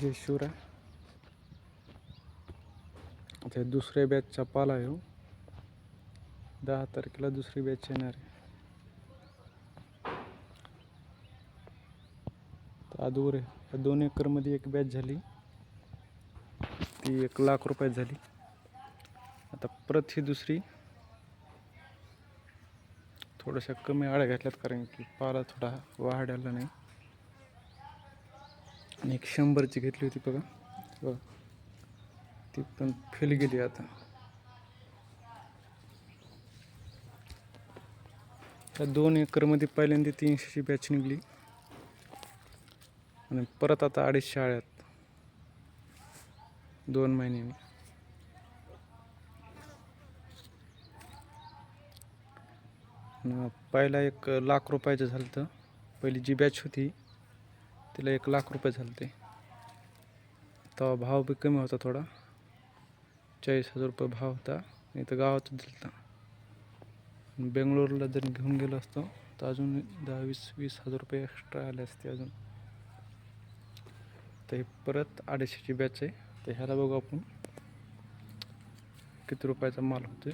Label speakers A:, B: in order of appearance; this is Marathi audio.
A: जय शिवराय आता दुसऱ्या बॅचचा पाला आहे हो. दहा तारखेला दुसरी बॅच येणार आहे. अधूर आहे. दोन एकरमध्ये एक बॅच झाली. ती एक लाख रुपयात झाली. आता परत ही दुसरी. थोड्याशा कमी आळ्या घातल्यात कारण की पाला थोडा वाढायला नाही. एक शंभरची घेतली होती बघा. बघा. ती पण फेल गेली आता. त्या दोन एकरमध्ये पहिल्यांदा तीनशेची बॅच निघली. आणि परत आता अडीचशे आळ्यात दोन महिन्यांनी. पहिला एक लाख रुपयाचं झालं होतं. पहिली जी बॅच होती तिला एक लाख रुपये झाले ते तेव्हा भाव बी कमी होता थोडा. चाळीस हजार रुपये भाव होता. नाही तर गावातच दिलता. होता बेंगलोरला जर घेऊन गेलो असतो तर अजून दहा वीस वीस हजार रुपये एक्स्ट्रा आले असते अजून. तर हे परत अडीचशेची बॅच आहे. तर ह्याला बघू आपण किती रुपयाचा माल होतोय.